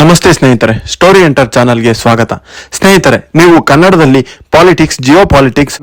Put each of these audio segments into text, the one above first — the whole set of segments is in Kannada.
ನಮಸ್ತೆ ಸ್ನೇಹಿತರೆ ಸ್ಟೋರಿ ಎಂಟರ್ ಚಾನಲ್ಗೆ ಸ್ವಾಗತ. ಸ್ನೇಹಿತರೆ, ನೀವು ಕನ್ನಡದಲ್ಲಿ ಪಾಲಿಟಿಕ್ಸ್ ಜಿಯೋ ಪಾಲಿಟಿಕ್ಸ್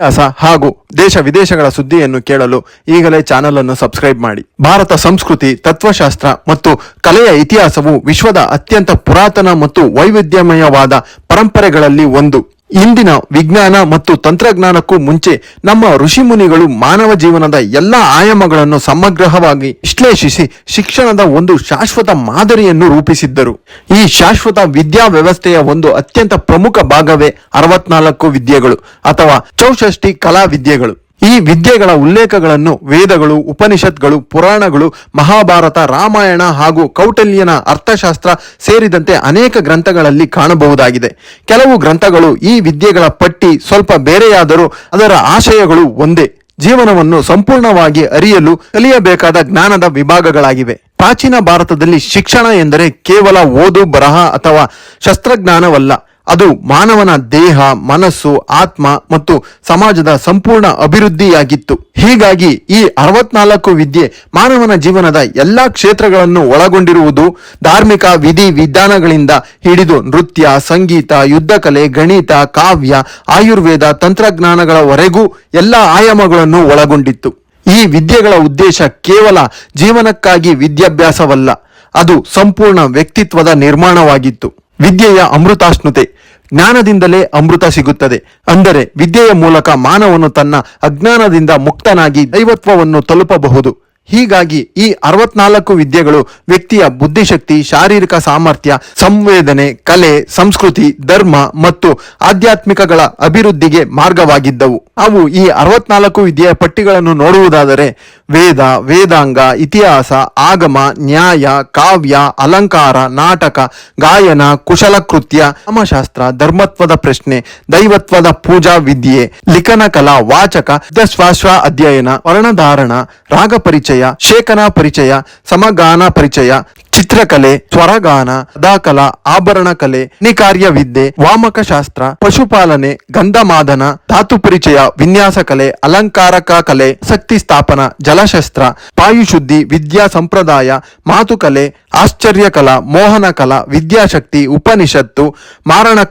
ಹಾಗೂ ದೇಶ ವಿದೇಶಗಳ ಸುದ್ದಿಯನ್ನು ಕೇಳಲು ಈಗಲೇ ಚಾನೆಲ್ ಅನ್ನು ಸಬ್ಸ್ಕ್ರೈಬ್ ಮಾಡಿ. ಭಾರತ ಸಂಸ್ಕೃತಿ, ತತ್ವಶಾಸ್ತ್ರ ಮತ್ತು ಕಲೆಯ ಇತಿಹಾಸವು ವಿಶ್ವದ ಅತ್ಯಂತ ಪುರಾತನ ಮತ್ತು ವೈವಿಧ್ಯಮಯವಾದ ಪರಂಪರೆಗಳಲ್ಲಿ ಒಂದು. ಇಂದಿನ ವಿಜ್ಞಾನ ಮತ್ತು ತಂತ್ರಜ್ಞಾನಕ್ಕೂ ಮುಂಚೆ ನಮ್ಮ ಋಷಿಮುನಿಗಳು ಮಾನವ ಜೀವನದ ಎಲ್ಲ ಆಯಾಮಗಳನ್ನು ಸಮಗ್ರವಾಗಿ ವಿಶ್ಲೇಷಿಸಿ ಶಿಕ್ಷಣದ ಒಂದು ಶಾಶ್ವತ ಮಾದರಿಯನ್ನು ರೂಪಿಸಿದ್ದರು. ಈ ಶಾಶ್ವತ ವಿದ್ಯಾ ವ್ಯವಸ್ಥೆಯ ಒಂದು ಅತ್ಯಂತ ಪ್ರಮುಖ ಭಾಗವೇ ಅರವತ್ನಾಲ್ಕು ವಿದ್ಯೆಗಳು ಅಥವಾ ಚೌಷಷ್ಟಿ ಕಲಾ ವಿದ್ಯೆಗಳು. ಈ ವಿದ್ಯೆಗಳ ಉಲ್ಲೇಖಗಳನ್ನು ವೇದಗಳು, ಉಪನಿಷತ್ಗಳು, ಪುರಾಣಗಳು, ಮಹಾಭಾರತ, ರಾಮಾಯಣ ಹಾಗೂ ಕೌಟಲ್ಯನ ಅರ್ಥಶಾಸ್ತ್ರ ಸೇರಿದಂತೆ ಅನೇಕ ಗ್ರಂಥಗಳಲ್ಲಿ ಕಾಣಬಹುದಾಗಿದೆ. ಕೆಲವು ಗ್ರಂಥಗಳು ಈ ವಿದ್ಯೆಗಳ ಪಟ್ಟಿ ಸ್ವಲ್ಪ ಬೇರೆಯಾದರೂ ಅದರ ಆಶಯಗಳು ಒಂದೇ. ಜೀವನವನ್ನು ಸಂಪೂರ್ಣವಾಗಿ ಅರಿಯಲು ಕಲಿಯಬೇಕಾದ ಜ್ಞಾನದ ವಿಭಾಗಗಳಾಗಿವೆ. ಪ್ರಾಚೀನ ಭಾರತದಲ್ಲಿ ಶಿಕ್ಷಣ ಎಂದರೆ ಕೇವಲ ಓದು, ಬರಹ ಅಥವಾ ಶಸ್ತ್ರಜ್ಞಾನವಲ್ಲ. ಅದು ಮಾನವನ ದೇಹ, ಮನಸ್ಸು, ಆತ್ಮ ಮತ್ತು ಸಮಾಜದ ಸಂಪೂರ್ಣ ಅಭಿವೃದ್ಧಿಯಾಗಿತ್ತು. ಹೀಗಾಗಿ ಈ ಅರವತ್ನಾಲ್ಕು ವಿದ್ಯೆ ಮಾನವನ ಜೀವನದ ಎಲ್ಲಾ ಕ್ಷೇತ್ರಗಳನ್ನು ಒಳಗೊಂಡಿರುವುದು ಧಾರ್ಮಿಕ ವಿಧಿ ವಿಧಾನಗಳಿಂದ ಹಿಡಿದು ನೃತ್ಯ, ಸಂಗೀತ, ಯುದ್ಧಕಲೆ, ಗಣಿತ, ಕಾವ್ಯ, ಆಯುರ್ವೇದ, ತಂತ್ರಜ್ಞಾನಗಳವರೆಗೂ ಎಲ್ಲ ಆಯಾಮಗಳನ್ನು ಒಳಗೊಂಡಿತ್ತು. ಈ ವಿದ್ಯೆಗಳ ಉದ್ದೇಶ ಕೇವಲ ಜೀವನಕ್ಕಾಗಿ ವಿದ್ಯಾಭ್ಯಾಸವಲ್ಲ, ಅದು ಸಂಪೂರ್ಣ ವ್ಯಕ್ತಿತ್ವದ ನಿರ್ಮಾಣವಾಗಿತ್ತು. ವಿದ್ಯೆಯ ಅಮೃತಾಶ್ನುತೆ. ಜ್ಞಾನದಿಂದಲೇ ಅಮೃತ ಸಿಗುತ್ತದೆ. ಅಂದರೆ ವಿದ್ಯೆಯ ಮೂಲಕ ಮಾನವನು ತನ್ನ ಅಜ್ಞಾನದಿಂದ ಮುಕ್ತನಾಗಿ ದೈವತ್ವವನ್ನು ತಲುಪಬಹುದು. ಹೀಗಾಗಿ ಈ ಅರವತ್ನಾಲ್ಕು ವಿದ್ಯೆಗಳು ವ್ಯಕ್ತಿಯ ಬುದ್ಧಿಶಕ್ತಿ, ಶಾರೀರಿಕ ಸಾಮರ್ಥ್ಯ, ಸಂವೇದನೆ, ಕಲೆ, ಸಂಸ್ಕೃತಿ, ಧರ್ಮ ಮತ್ತು ಆಧ್ಯಾತ್ಮಿಕಗಳ ಅಭಿವೃದ್ಧಿಗೆ ಮಾರ್ಗವಾಗಿದ್ದವು. ಅವು ಈ ಅರವತ್ನಾಲ್ಕು ವಿದ್ಯೆಯ ಪಟ್ಟಿಗಳನ್ನು ನೋಡುವುದಾದರೆ ವೇದ, ವೇದಾಂಗ, ಇತಿಹಾಸ, ಆಗಮ, ನ್ಯಾಯ, ಕಾವ್ಯ, ಅಲಂಕಾರ, ನಾಟಕ, ಗಾಯನ ಕುಶಲಕೃತ್ಯ ಸಮಶಾಸ್ತ್ರ ಧರ್ಮತ್ವದ ಪ್ರಶ್ನೆ, ದೈವತ್ವದ ಪೂಜಾ ವಿದ್ಯೆ, ಲಿಖನ ಕಲಾ, ವಾಚಕ ಶ್ವಾಶ್ವ ಅಧ್ಯಯನ, ವರ್ಣಧಾರಣ, ರಾಗ ಪರಿಚಯ ಶೇಖನ ಪರಿಚಯ, ಸಮಗಾನ ಪರಿಚಯ, ಚಿತ್ರಕಲೆ, ಸ್ವರಗಾನ, ಕಥಾಕಲಾ, ಆಭರಣ ಕಲೆ ನಿಕಾರ್ಯ ವಿದ್ಯೆ ವಾಮಕ ಶಾಸ್ತ್ರ ಪಶುಪಾಲನೆ, ಗಂಧಮಾದನ ಧಾತು ಪರಿಚಯ ವಿನ್ಯಾಸ ಕಲೆ ಅಲಂಕಾರಕ ಕಲೆ, ಶಕ್ತಿ ಸ್ಥಾಪನ, ಜಲಶಸ್ತ್ರ, ಪಾಯುಶುದ್ಧಿ, ವಿದ್ಯಾ ಸಂಪ್ರದಾಯ, ಮಾತುಕಲೆ, ಆಶ್ಚರ್ಯ ಕಲಾ, ಮೋಹನ ಕಲಾ, ವಿದ್ಯಾಶಕ್ತಿ, ಉಪನಿಷತ್ತು ಮಾರಣ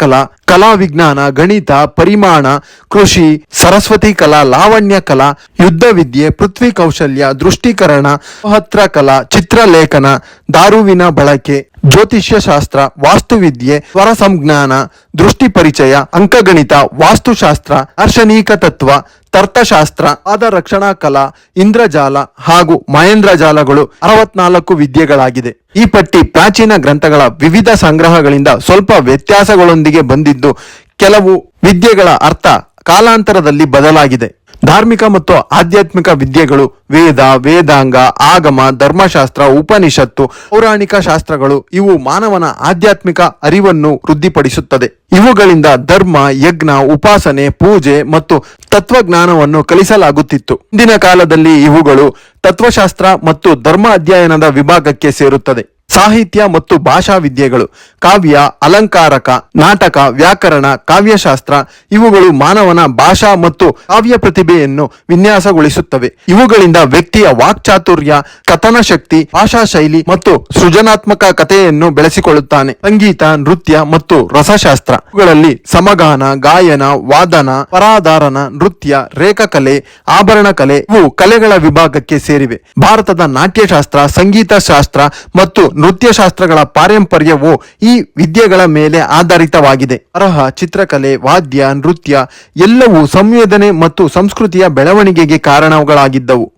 ಕಲಾ ವಿಜ್ಞಾನ ಗಣಿತ, ಪರಿಮಾಣ, ಕೃಷಿ, ಸರಸ್ವತಿ ಕಲಾ, ಲಾವಣ್ಯ ಕಲಾ, ಯುದ್ಧ ವಿದ್ಯೆ, ಪೃಥ್ವಿ ಕೌಶಲ್ಯ, ದೃಷ್ಟೀಕರಣ, ಮಹತ್ರ ಕಲಾ, ಚಿತ್ರಲೇಖನ, ದಾರುವಿನ ಬಳಕೆ. ಜ್ಯೋತಿಷ್ಯ ಶಾಸ್ತ್ರ, ವಾಸ್ತುವಿದ್ಯೆ ಸ್ವರ ಸಂಜ್ಞಾನ ದೃಷ್ಟಿ ಪರಿಚಯ, ಅಂಕಗಣಿತ, ವಾಸ್ತುಶಾಸ್ತ್ರ ಅರ್ಶನೀಕ ತತ್ವ, ತರ್ಥಶಾಸ್ತ್ರ ಪಾದ ರಕ್ಷಣಾ ಕಲಾ, ಇಂದ್ರಜಾಲ ಹಾಗೂ ಮಹೇಂದ್ರಜಾಲಗಳು ಅರವತ್ನಾಲ್ಕು ವಿದ್ಯೆಗಳಾಗಿದೆ. ಈ ಪಟ್ಟಿ ಪ್ರಾಚೀನ ಗ್ರಂಥಗಳ ವಿವಿಧ ಸಂಗ್ರಹಗಳಿಂದ ಸ್ವಲ್ಪ ವ್ಯತ್ಯಾಸಗಳೊಂದಿಗೆ ಬಂದಿದ್ದು ಕೆಲವು ವಿದ್ಯೆಗಳ ಅರ್ಥ ಕಾಲಾಂತರದಲ್ಲಿ ಬದಲಾಗಿದೆ. ಧಾರ್ಮಿಕ ಮತ್ತು ಆಧ್ಯಾತ್ಮಿಕ ವಿದ್ಯೆಗಳು ವೇದ, ವೇದಾಂಗ, ಆಗಮ, ಧರ್ಮಶಾಸ್ತ್ರ, ಉಪನಿಷತ್ತು, ಪೌರಾಣಿಕ ಶಾಸ್ತ್ರಗಳು ಇವು ಮಾನವನ ಆಧ್ಯಾತ್ಮಿಕ ಅರಿವನ್ನು ವೃದ್ಧಿಪಡಿಸುತ್ತದೆ. ಇವುಗಳಿಂದ ಧರ್ಮ, ಯಜ್ಞ, ಉಪಾಸನೆ, ಪೂಜೆ ಮತ್ತು ತತ್ವಜ್ಞಾನವನ್ನು ಕಲಿಸಲಾಗುತ್ತಿತ್ತು. ಇಂದಿನ ಕಾಲದಲ್ಲಿ ಇವುಗಳು ತತ್ವಶಾಸ್ತ್ರ ಮತ್ತು ಧರ್ಮ ಅಧ್ಯಯನದ ವಿಭಾಗಕ್ಕೆ ಸೇರುತ್ತದೆ. ಸಾಹಿತ್ಯ ಮತ್ತು ಭಾಷಾ ವಿದ್ಯೆಗಳು, ಕಾವ್ಯ, ಅಲಂಕಾರಕ, ನಾಟಕ, ವ್ಯಾಕರಣ, ಕಾವ್ಯಶಾಸ್ತ್ರ, ಇವುಗಳು ಮಾನವನ ಭಾಷಾ ಮತ್ತು ಕಾವ್ಯ ಪ್ರತಿಭೆಯನ್ನು ವಿನ್ಯಾಸಗೊಳಿಸುತ್ತವೆ. ಇವುಗಳಿಂದ ವ್ಯಕ್ತಿಯ ವಾಕ್ಚಾತುರ್ಯ, ಕಥನ ಶಕ್ತಿ, ಭಾಷಾ ಶೈಲಿ ಮತ್ತು ಸೃಜನಾತ್ಮಕ ಕಥೆಯನ್ನು ಬೆಳೆಸಿಕೊಳ್ಳುತ್ತಾನೆ. ಸಂಗೀತ, ನೃತ್ಯ ಮತ್ತು ರಸಶಾಸ್ತ್ರ. ಇವುಗಳಲ್ಲಿ ಸಮಗಾನ, ಗಾಯನ, ವಾದನ ಪರಾಧಾರನ ನೃತ್ಯ, ರೇಖಕಲೆ, ಆಭರಣ ಕಲೆ, ಇವು ಕಲೆಗಳ ವಿಭಾಗಕ್ಕೆ ಸೇರಿವೆ. ಭಾರತದ ನಾಟ್ಯಶಾಸ್ತ್ರ ಸಂಗೀತ ಶಾಸ್ತ್ರ ಮತ್ತು ನೃತ್ಯ ಶಾಸ್ತ್ರಗಳ ಪಾರಂಪರ್ಯವು ಈ ವಿದ್ಯೆಗಳ ಮೇಲೆ ಆಧಾರಿತವಾಗಿದೆ. ಬರಹ ಚಿತ್ರಕಲೆ, ವಾದ್ಯ, ನೃತ್ಯ ಎಲ್ಲವೂ ಸಂವೇದನೆ ಮತ್ತು ಸಂಸ್ಕೃತಿಯ ಬೆಳವಣಿಗೆಗೆ ಕಾರಣಗಳಾಗಿದ್ದವು.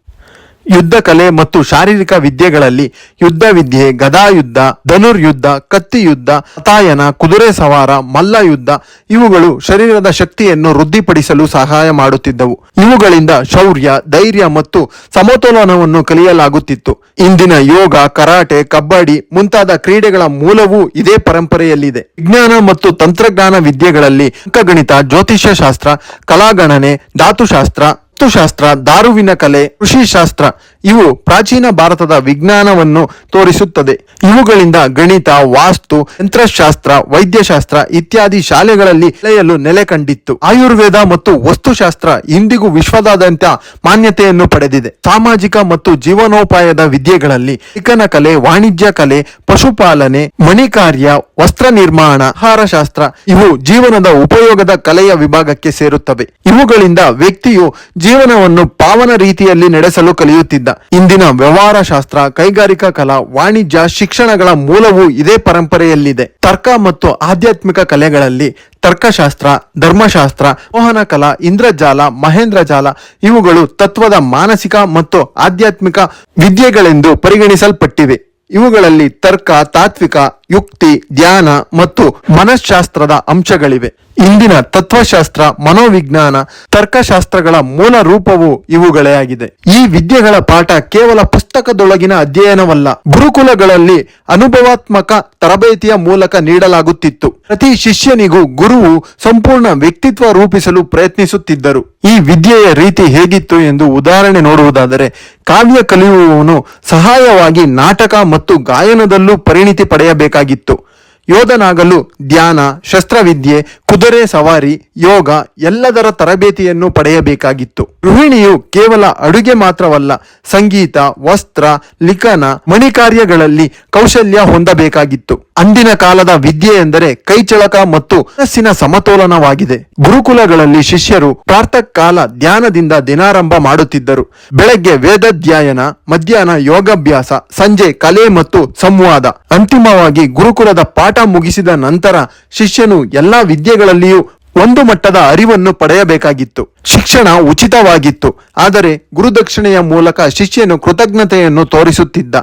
ಯುದ್ಧ ಕಲೆ ಮತ್ತು ಶಾರೀರಿಕ ವಿದ್ಯೆಗಳಲ್ಲಿ ಯುದ್ಧ ವಿದ್ಯೆ, ಗದಾಯುದ್ಧ, ಧನುರ್ಯುದ್ಧ ಕತ್ತಿ ಯುದ್ಧ ಹತಾಯನ ಕುದುರೆ ಸವಾರ ಮಲ್ಲ ಯುದ್ಧ ಇವುಗಳು ಶರೀರದ ಶಕ್ತಿಯನ್ನು ವೃದ್ಧಿಪಡಿಸಲು ಸಹಾಯ ಮಾಡುತ್ತಿದ್ದವು. ಇವುಗಳಿಂದ ಶೌರ್ಯ, ಧೈರ್ಯ ಮತ್ತು ಸಮತೋಲನವನ್ನು ಕಲಿಯಲಾಗುತ್ತಿತ್ತು. ಇಂದಿನ ಯೋಗ, ಕರಾಟೆ, ಕಬ್ಬಡಿ ಮುಂತಾದ ಕ್ರೀಡೆಗಳ ಮೂಲವೂ ಇದೇ ಪರಂಪರೆಯಲ್ಲಿದೆ. ವಿಜ್ಞಾನ ಮತ್ತು ತಂತ್ರಜ್ಞಾನ ವಿದ್ಯೆಗಳಲ್ಲಿ ಅಂಕಗಣಿತ ಜ್ಯೋತಿಷ್ಯ ಶಾಸ್ತ್ರ ಕಲಾಗಣನೆ, ಧಾತುಶಾಸ್ತ್ರ ವಾಸ್ತುಶಾಸ್ತ್ರ, ದಾರುವಿನ ಕಲೆ, ಕೃಷಿಶಾಸ್ತ್ರ ಇವು ಪ್ರಾಚೀನ ಭಾರತದ ವಿಜ್ಞಾನವನ್ನು ತೋರಿಸುತ್ತದೆ. ಇವುಗಳಿಂದ ಗಣಿತ, ವಾಸ್ತು, ಯಂತ್ರಶಾಸ್ತ್ರ, ವೈದ್ಯಶಾಸ್ತ್ರ ಇತ್ಯಾದಿ ಶಾಲೆಗಳಲ್ಲಿ ಕಲೆಯಲು ನೆಲೆ ಕಂಡಿತ್ತು. ಆಯುರ್ವೇದ ಮತ್ತು ವಸ್ತುಶಾಸ್ತ್ರ ಇಂದಿಗೂ ವಿಶ್ವದಾದ್ಯಂತ ಮಾನ್ಯತೆಯನ್ನು ಪಡೆದಿದೆ. ಸಾಮಾಜಿಕ ಮತ್ತು ಜೀವನೋಪಾಯದ ವಿದ್ಯೆಗಳಲ್ಲಿ ಚಿಕನ ಕಲೆ, ವಾಣಿಜ್ಯ ಕಲೆ, ಪಶುಪಾಲನೆ, ಮಣಿಕಾರ್ಯ, ವಸ್ತ್ರ ನಿರ್ಮಾಣ ಆಹಾರ ಶಾಸ್ತ್ರ ಇವು ಜೀವನದ ಉಪಯೋಗದ ಕಲೆಯ ವಿಭಾಗಕ್ಕೆ ಸೇರುತ್ತವೆ. ಇವುಗಳಿಂದ ವ್ಯಕ್ತಿಯು ಜೀವನವನ್ನು ಪಾವನ ರೀತಿಯಲ್ಲಿ ನಡೆಸಲು ಕಲಿಯುತ್ತಿದ್ದ. ಇಂದಿನ ವ್ಯವಹಾರ ಶಾಸ್ತ್ರ ಕೈಗಾರಿಕಾ ಕಲಾ, ವಾಣಿಜ್ಯ, ಶಿಕ್ಷಣಗಳ ಮೂಲವು ಇದೇ ಪರಂಪರೆಯಲ್ಲಿದೆ. ತರ್ಕ ಮತ್ತು ಆಧ್ಯಾತ್ಮಿಕ ಕಲೆಗಳಲ್ಲಿ ತರ್ಕಶಾಸ್ತ್ರ, ಧರ್ಮಶಾಸ್ತ್ರ, ಮೋಹನ ಕಲಾ, ಇಂದ್ರಜಾಲ ಮಹೇಂದ್ರಜಾಲ ಇವುಗಳು ತತ್ವದ ಮಾನಸಿಕ ಮತ್ತು ಆಧ್ಯಾತ್ಮಿಕ ವಿದ್ಯೆಗಳೆಂದು ಪರಿಗಣಿಸಲ್ಪಟ್ಟಿವೆ. ಇವುಗಳಲ್ಲಿ ತರ್ಕ, ತಾತ್ವಿಕ, ಯುಕ್ತಿ, ಧ್ಯಾನ ಮತ್ತು ಮನಃಶಾಸ್ತ್ರದ ಅಂಶಗಳಿವೆ. ಇಂದಿನ ತತ್ವಶಾಸ್ತ್ರ, ಮನೋವಿಜ್ಞಾನ, ತರ್ಕಶಾಸ್ತ್ರಗಳ ಮೂಲ ರೂಪವು ಇವುಗಳೇ ಆಗಿದೆ. ಈ ವಿದ್ಯೆಗಳ ಪಾಠ ಕೇವಲ ಪುಸ್ತಕದೊಳಗಿನ ಅಧ್ಯಯನವಲ್ಲ, ಗುರುಕುಲಗಳಲ್ಲಿ ಅನುಭವಾತ್ಮಕ ತರಬೇತಿಯ ಮೂಲಕ ನೀಡಲಾಗುತ್ತಿತ್ತು. ಪ್ರತಿ ಶಿಷ್ಯನಿಗೂ ಗುರುವು ಸಂಪೂರ್ಣ ವ್ಯಕ್ತಿತ್ವ ರೂಪಿಸಲು ಪ್ರಯತ್ನಿಸುತ್ತಿದ್ದರು. ಈ ವಿದ್ಯೆಯ ರೀತಿ ಹೇಗಿತ್ತು ಎಂದು ಉದಾಹರಣೆ ನೋಡುವುದಾದರೆ, ಕಾವ್ಯ ಕಲಿಯುವವನು ಸಹಾಯವಾಗಿ ನಾಟಕ ಮತ್ತು ಗಾಯನದಲ್ಲೂ ಪರಿಣಿತಿ ಪಡೆಯಬೇಕಾಗಿತ್ತು. ಯೋಧನಾಗಲು ಧ್ಯಾನ, ಶಸ್ತ್ರವಿದ್ಯೆ ಕುದುರೆ ಸವಾರಿ, ಯೋಗ ಎಲ್ಲದರ ತರಬೇತಿಯನ್ನು ಪಡೆಯಬೇಕಾಗಿತ್ತು. ಗೃಹಿಣಿಯು ಕೇವಲ ಅಡುಗೆ ಮಾತ್ರವಲ್ಲ, ಸಂಗೀತ, ವಸ್ತ್ರ, ಲಿಖನ, ಮಣಿಕಾರ್ಯಗಳಲ್ಲಿ ಕೌಶಲ್ಯ ಹೊಂದಬೇಕಾಗಿತ್ತು. ಅಂದಿನ ಕಾಲದ ವಿದ್ಯೆ ಎಂದರೆ ಕೈಚಳಕ ಮತ್ತು ಮನಸ್ಸಿನ ಸಮತೋಲನವಾಗಿದೆ. ಗುರುಕುಲಗಳಲ್ಲಿ ಶಿಷ್ಯರು ಪ್ರಾತಃಕಾಲ ಧ್ಯಾನದಿಂದ ದಿನಾರಂಭ ಮಾಡುತ್ತಿದ್ದರು. ಬೆಳಗ್ಗೆ ವೇದಾಧ್ಯಯನ, ಮಧ್ಯಾಹ್ನ ಯೋಗಾಭ್ಯಾಸ, ಸಂಜೆ ಕಲೆ ಮತ್ತು ಸಂವಾದ. ಅಂತಿಮವಾಗಿ ಗುರುಕುಲದ ಪಾಠ ಮುಗಿಸಿದ ನಂತರ ಶಿಷ್ಯನು ಎಲ್ಲಾ ವಿದ್ಯೆಗಳಲ್ಲಿಯೂ ಒಂದು ಮಟ್ಟದ ಅರಿವನ್ನು ಪಡೆಯಬೇಕಾಗಿತ್ತು. ಶಿಕ್ಷಣ ಉಚಿತವಾಗಿತ್ತು. ಆದರೆ ಗುರುದಕ್ಷಿಣೆಯ ಮೂಲಕ ಶಿಷ್ಯನು ಕೃತಜ್ಞತೆಯನ್ನು ತೋರಿಸುತ್ತಿದ್ದ.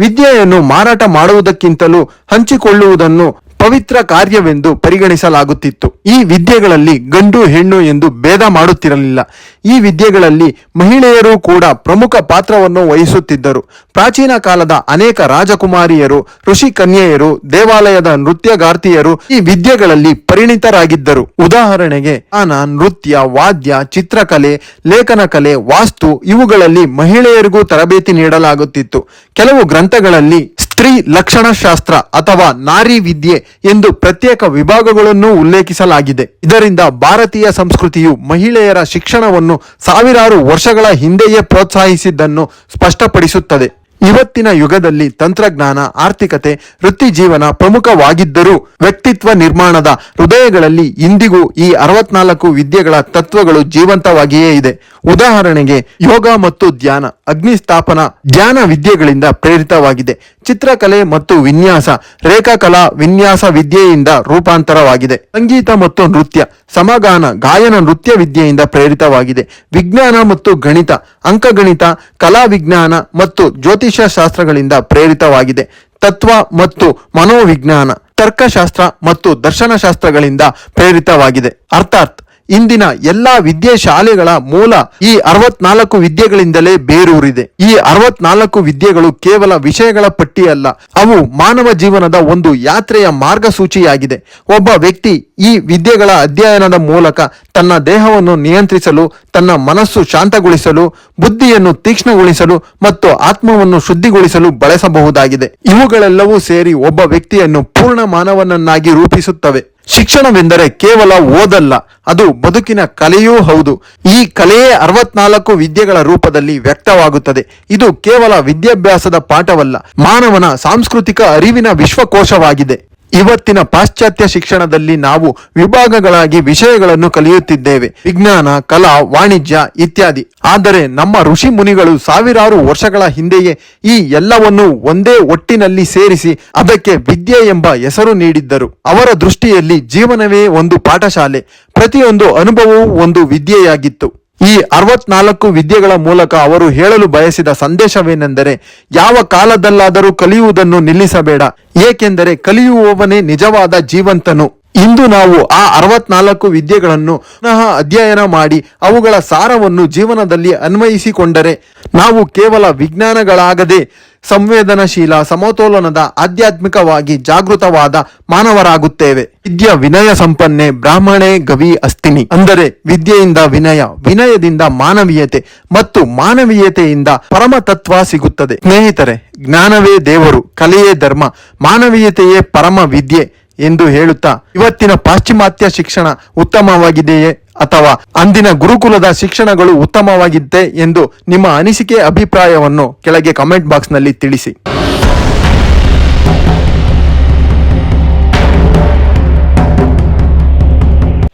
ವಿದ್ಯೆಯನ್ನು ಮಾರಾಟ ಮಾಡುವುದಕ್ಕಿಂತಲೂ ಹಂಚಿಕೊಳ್ಳುವುದನ್ನು ಪವಿತ್ರ ಕಾರ್ಯವೆಂದು ಪರಿಗಣಿಸಲಾಗುತ್ತಿತ್ತು. ಈ ವಿದ್ಯೆಗಳಲ್ಲಿ ಗಂಡು ಹೆಣ್ಣು ಎಂದು ಭೇದ ಮಾಡುತ್ತಿರಲಿಲ್ಲ. ಈ ವಿದ್ಯೆಗಳಲ್ಲಿ ಮಹಿಳೆಯರು ಕೂಡ ಪ್ರಮುಖ ಪಾತ್ರವನ್ನು ವಹಿಸುತ್ತಿದ್ದರು. ಪ್ರಾಚೀನ ಕಾಲದ ಅನೇಕ ರಾಜಕುಮಾರಿಯರು, ಋಷಿ ಕನ್ಯೆಯರು, ದೇವಾಲಯದ ನೃತ್ಯಗಾರ್ತಿಯರು ಈ ವಿದ್ಯೆಗಳಲ್ಲಿ ಪರಿಣಿತರಾಗಿದ್ದರು. ಉದಾಹರಣೆಗೆ ಆನ ನೃತ್ಯ, ವಾದ್ಯ, ಚಿತ್ರಕಲೆ, ಲೇಖನ ಕಲೆ, ವಾಸ್ತು ಇವುಗಳಲ್ಲಿ ಮಹಿಳೆಯರಿಗೂ ತರಬೇತಿ ನೀಡಲಾಗುತ್ತಿತ್ತು. ಕೆಲವು ಗ್ರಂಥಗಳಲ್ಲಿ ಸ್ತ್ರೀ ಲಕ್ಷಣಶಾಸ್ತ್ರ ಅಥವಾ ನಾರಿ ವಿದ್ಯೆ ಎಂದು ಪ್ರತ್ಯೇಕ ವಿಭಾಗಗಳನ್ನು ಉಲ್ಲೇಖಿಸಲಾಗಿದೆ. ಇದರಿಂದ ಭಾರತೀಯ ಸಂಸ್ಕೃತಿಯು ಮಹಿಳೆಯರ ಶಿಕ್ಷಣವನ್ನು ಸಾವಿರಾರು ವರ್ಷಗಳ ಹಿಂದೆಯೇ ಪ್ರೋತ್ಸಾಹಿಸಿದ್ದನ್ನು ಸ್ಪಷ್ಟಪಡಿಸುತ್ತದೆ. ಇವತ್ತಿನ ಯುಗದಲ್ಲಿ ತಂತ್ರಜ್ಞಾನ, ಆರ್ಥಿಕತೆ, ವೃತ್ತಿ ಜೀವನ ಪ್ರಮುಖವಾಗಿದ್ದರೂ ವ್ಯಕ್ತಿತ್ವ ನಿರ್ಮಾಣದ ಹೃದಯಗಳಲ್ಲಿ ಇಂದಿಗೂ ಈ ಅರವತ್ನಾಲ್ಕು ವಿದ್ಯೆಗಳ ತತ್ವಗಳು ಜೀವಂತವಾಗಿಯೇ ಇದೆ. ಉದಾಹರಣೆಗೆ ಯೋಗ ಮತ್ತು ಧ್ಯಾನ, ಅಗ್ನಿಸ್ಥಾಪನ, ಧ್ಯಾನ ವಿದ್ಯೆಗಳಿಂದ ಪ್ರೇರಿತವಾಗಿದೆ. ಚಿತ್ರಕಲೆ ಮತ್ತು ವಿನ್ಯಾಸ, ರೇಖಾಕಲಾ ವಿನ್ಯಾಸ ವಿದ್ಯೆಯಿಂದ ರೂಪಾಂತರವಾಗಿದೆ. ಸಂಗೀತ ಮತ್ತು ನೃತ್ಯ, ಸಮಗಾನ, ಗಾಯನ ನೃತ್ಯ ವಿದ್ಯೆಯಿಂದ ಪ್ರೇರಿತವಾಗಿದೆ. ವಿಜ್ಞಾನ ಮತ್ತು ಗಣಿತ, ಅಂಕಗಣಿತ ಕಲಾ ವಿಜ್ಞಾನ ಮತ್ತು ಜ್ಯೋತಿಷ್ಯ ಶಾಸ್ತ್ರಗಳಿಂದ ಪ್ರೇರಿತವಾಗಿದೆ. ತತ್ವ ಮತ್ತು ಮನೋವಿಜ್ಞಾನ ತರ್ಕಶಾಸ್ತ್ರ ಮತ್ತು ದರ್ಶನಶಾಸ್ತ್ರಗಳಿಂದ ಪ್ರೇರಿತವಾಗಿದೆ. ಅರ್ಥಾತ್ ಇಂದಿನ ಎಲ್ಲಾ ವಿದ್ಯೆ ಶಾಲೆಗಳ ಮೂಲ ಈ ಅರವತ್ನಾಲ್ಕು ವಿದ್ಯೆಗಳಿಂದಲೇ ಬೇರೂರಿದೆ. ಈ ಅರವತ್ನಾಲ್ಕು ವಿದ್ಯೆಗಳು ಕೇವಲ ವಿಷಯಗಳ ಪಟ್ಟಿಯಲ್ಲ, ಅವು ಮಾನವ ಜೀವನದ ಒಂದು ಯಾತ್ರೆಯ ಮಾರ್ಗಸೂಚಿಯಾಗಿದೆ. ಒಬ್ಬ ವ್ಯಕ್ತಿ ಈ ವಿದ್ಯೆಗಳ ಅಧ್ಯಯನದ ಮೂಲಕ ತನ್ನ ದೇಹವನ್ನು ನಿಯಂತ್ರಿಸಲು, ತನ್ನ ಮನಸ್ಸು ಶಾಂತಗೊಳಿಸಲು, ಬುದ್ಧಿಯನ್ನು ತೀಕ್ಷ್ಣಗೊಳಿಸಲು ಮತ್ತು ಆತ್ಮವನ್ನು ಶುದ್ಧಿಗೊಳಿಸಲು ಬಳಸಬಹುದಾಗಿದೆ. ಇವುಗಳೆಲ್ಲವೂ ಸೇರಿ ಒಬ್ಬ ವ್ಯಕ್ತಿಯನ್ನು ಪೂರ್ಣ ಮಾನವನನ್ನಾಗಿ ರೂಪಿಸುತ್ತವೆ. ಶಿಕ್ಷಣವೆಂದರೆ ಕೇವಲ ಓದಲ್ಲ, ಅದು ಬದುಕಿನ ಕಲೆಯೂ ಹೌದು. ಈ ಕಲೆಯೇ ಅರವತ್ನಾಲ್ಕು ವಿದ್ಯೆಗಳ ರೂಪದಲ್ಲಿ ವ್ಯಕ್ತವಾಗುತ್ತದೆ. ಇದು ಕೇವಲ ವಿದ್ಯಾಭ್ಯಾಸದ ಪಾಠವಲ್ಲ, ಮಾನವನ ಸಾಂಸ್ಕೃತಿಕ ಅರಿವಿನ ವಿಶ್ವಕೋಶವಾಗಿದೆ. ಇವತ್ತಿನ ಪಾಶ್ಚಾತ್ಯ ಶಿಕ್ಷಣದಲ್ಲಿ ನಾವು ವಿಭಾಗಗಳಾಗಿ ವಿಷಯಗಳನ್ನು ಕಲಿಯುತ್ತಿದ್ದೇವೆ. ವಿಜ್ಞಾನ, ಕಲಾ, ವಾಣಿಜ್ಯ ಇತ್ಯಾದಿ. ಆದರೆ ನಮ್ಮ ಋಷಿ ಮುನಿಗಳು ಸಾವಿರಾರು ವರ್ಷಗಳ ಹಿಂದೆಯೇ ಈ ಎಲ್ಲವನ್ನು ಒಂದೇ ಒಟ್ಟಿನಲ್ಲಿ ಸೇರಿಸಿ ಅದಕ್ಕೆ ವಿದ್ಯೆ ಎಂಬ ಹೆಸರು ನೀಡಿದ್ದರು. ಅವರ ದೃಷ್ಟಿಯಲ್ಲಿ ಜೀವನವೇ ಒಂದು ಪಾಠಶಾಲೆ. ಪ್ರತಿಯೊಂದು ಅನುಭವವೂ ಒಂದು ವಿದ್ಯೆಯಾಗಿತ್ತು. ಈ ಅರವತ್ನಾಲ್ಕು ವಿದ್ಯೆಗಳ ಮೂಲಕ ಅವರು ಹೇಳಲು ಬಯಸಿದ ಸಂದೇಶವೇನೆಂದರೆ, ಯಾವ ಕಾಲದಲ್ಲಾದರೂ ಕಲಿಯುವುದನ್ನು ನಿಲ್ಲಿಸಬೇಡ, ಏಕೆಂದರೆ ಕಲಿಯುವವನೇ ನಿಜವಾದ ಜೀವಂತನು. ಇಂದು ನಾವು ಆ ಅರವತ್ನಾಲ್ಕು ವಿದ್ಯೆಗಳನ್ನು ಪುನಃ ಅಧ್ಯಯನ ಮಾಡಿ ಅವುಗಳ ಸಾರವನ್ನು ಜೀವನದಲ್ಲಿ ಅನ್ವಯಿಸಿಕೊಂಡರೆ ನಾವು ಕೇವಲ ವಿಜ್ಞಾನಗಳಾಗದೆ ಸಂವೇದನಶೀಲ, ಸಮತೋಲನದ, ಆಧ್ಯಾತ್ಮಿಕವಾಗಿ ಜಾಗೃತವಾದ ಮಾನವರಾಗುತ್ತೇವೆ. ವಿದ್ಯ ವಿನಯ ಸಂಪನ್ನೆ ಬ್ರಾಹ್ಮಣೆ ಗವಿ ಅಸ್ತಿನಿ. ಅಂದರೆ ವಿದ್ಯೆಯಿಂದ ವಿನಯ, ವಿನಯದಿಂದ ಮಾನವೀಯತೆ ಮತ್ತು ಮಾನವೀಯತೆಯಿಂದ ಪರಮ ತತ್ವ ಸಿಗುತ್ತದೆ. ಸ್ನೇಹಿತರೆ, ಜ್ಞಾನವೇ ದೇವರು, ಕಲೆಯೇ ಧರ್ಮ, ಮಾನವೀಯತೆಯೇ ಪರಮ ವಿದ್ಯೆ. ಎಂದು ಹೇಳುತ್ತಾ, ಇವತ್ತಿನ ಪಾಶ್ಚಿಮಾತ್ಯ ಶಿಕ್ಷಣ ಉತ್ತಮವಾಗಿದೆಯೇ? ಅಥವಾ ಅಂದಿನ ಗುರುಕುಲದ ಶಿಕ್ಷಣಗಳು ಉತ್ತಮವಾಗಿದ್ದೆ? ಎಂದು ನಿಮ್ಮ ಅನಿಸಿಕೆ ಅಭಿಪ್ರಾಯವನ್ನು ಕೆಳಗೆ ಕಮೆಂಟ್ ಬಾಕ್ಸ್ನಲ್ಲಿ ತಿಳಿಸಿ.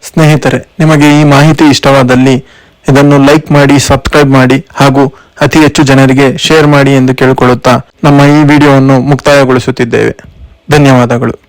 ಸ್ನೇಹಿತರೆ, ನಿಮಗೆ ಈ ಮಾಹಿತಿ ಇಷ್ಟವಾದಲ್ಲಿ ಇದನ್ನು ಲೈಕ್ ಮಾಡಿ, ಸಬ್ಸ್ಕ್ರೈಬ್ ಮಾಡಿ ಹಾಗೂ ಅತಿ ಹೆಚ್ಚು ಜನರಿಗೆ ಶೇರ್ ಮಾಡಿ ಎಂದು ಕೇಳಿಕೊಳ್ಳುತ್ತಾ ನಮ್ಮ ಈ ವಿಡಿಯೋವನ್ನು ಮುಕ್ತಾಯಗೊಳಿಸುತ್ತಿದ್ದೇವೆ. ಧನ್ಯವಾದಗಳು.